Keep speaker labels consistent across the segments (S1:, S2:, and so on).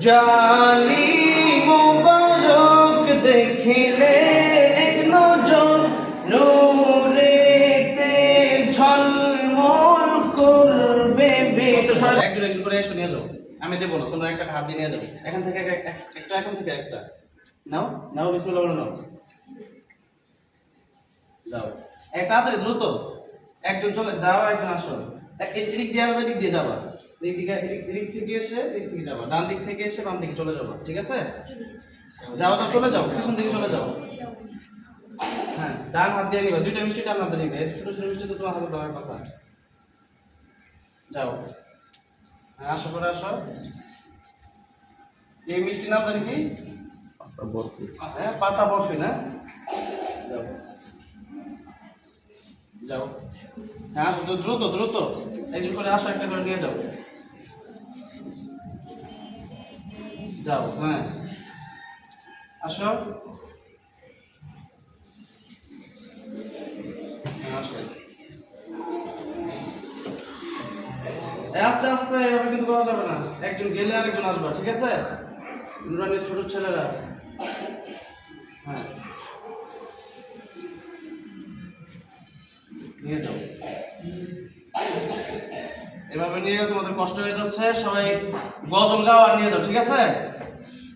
S1: জালি মোবারক দেখিলে এক নজর, নূরেতে ঝলমল করবে তো সবাই একজন একজন করে এসো, নিয়ে যাও। আমি দেবো না, তোমরা একটা হাত দিয়ে নিয়ে যাবে এখান থেকে এক- এক- একটা, এখান থেকে একটা। নাও নাও, বিসমিল্লাহ বলো নাও। যাও। এক তাড়াতাড়ি, দ্রুত। একজন চলে, যাও, একজন আসো। এক- এই দিক দিয়ে আসবে দিক দিয়ে যাবা। দিক দিকে এদিক থেকে এসে দিক থেকে যাবা। ডান দিক থেকে এসে বাম দিকে চলে যাবা ঠিক আছে? যাও যাও চলে যাও পিছন দিকে চলে যাও। হ্যাঁ ডান হাত দিয়ে নিবা দুইটা মিষ্টি ডান হাতে নিবে। ছোট ছোট মিষ্টি তো তোমার হাতে দেওয়ার কথা। যাও। হ্যাঁ আসো করে আসো। এই মিষ্টি নাম জানি কি? হ্যাঁ পাতা বরফি না? যাও। যাও। হ্যাঁ আসো দ্রুত দ্রুত। একজন করে আসো একটা করে নিয়ে যাও। যাও হ্যাঁ। আসো। হ্যাঁ, আসো। আস্তে আস্তে এভাবে কিন্তু করা যাবে না। একজন গেলে আরেকজন আসবে ঠিক আছে? নুরানির ছোট ছেলেরা। হ্যাঁ। নিয়ে যাও। এভাবে নিয়ে তোমাদের কষ্ট হয়ে যাচ্ছে। সবাই গজল গাও আর নিয়ে যাও ঠিক আছে?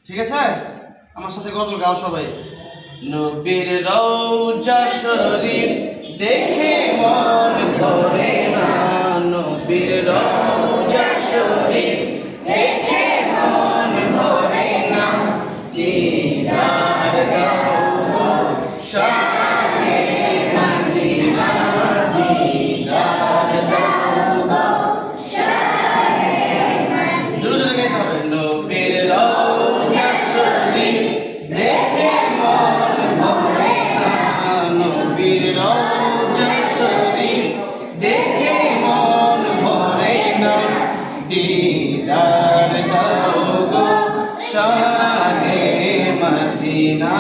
S1: ঠিক আছে? আমার সাথে গজল গাও সবাই। নবীর রৌজা শরীফ দেখে মন ভরে না। নবীর রৌজা শরীফ দিদার দাও গো শাহে মদিনা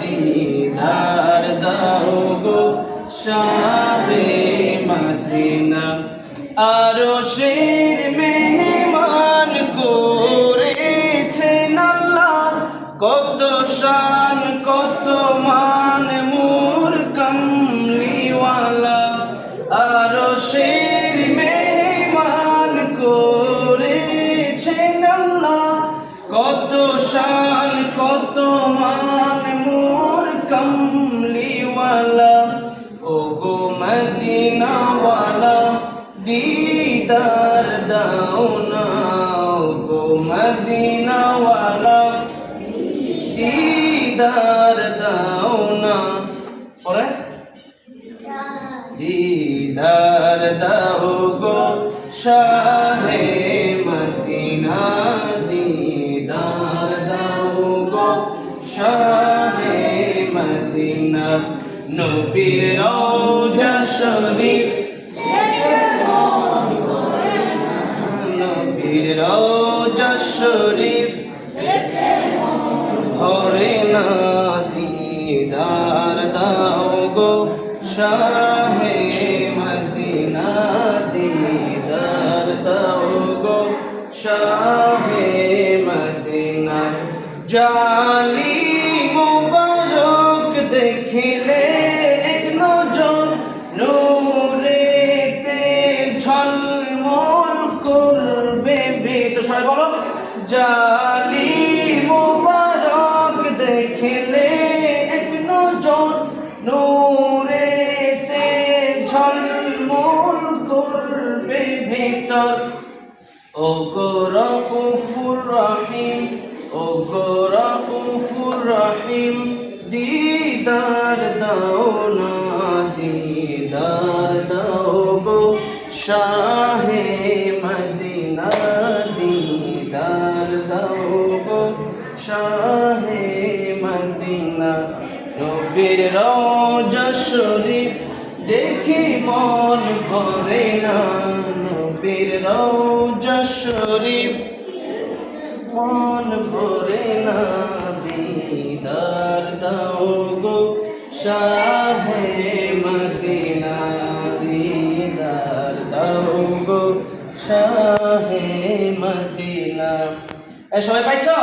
S1: দিদার দাও গো শাহে মদিনা। আরও শের মেহমান করেছেন আল্লাহ, কত শান, কত মান মোর মদিনাওয়ালা দিদার দাও না পরে? দিদার দাও গো শাহে মদিনা, দিদার দাও গো শাহে মদিনা। নবীর রওজা শরীফ, নবীর রওজা শরীফ। ভরে না দিদার দাও গো শাহে মদিনা দিদার দাও গো শাহে মদিনা। জালি মুবারক দেখিলে সবাই বলো জালি মুবারক দেখিলে এক নজর। নূরেতে ঝলমল করবে ভিতর। ও গো রউফুর রহিম ও গো রউফুর রহিম, দিদার দাও না, দিদার দাও গো। শাহে মদিনা নবীর রওজা শরীফ দেখি মন ভরে না। নবীর রওজা শরীফ মন ভরে না। দিদার দাও গো শাহে মদিনা। দিদার দাও গো শাহে মদিনা। এই সবাই পাইছো?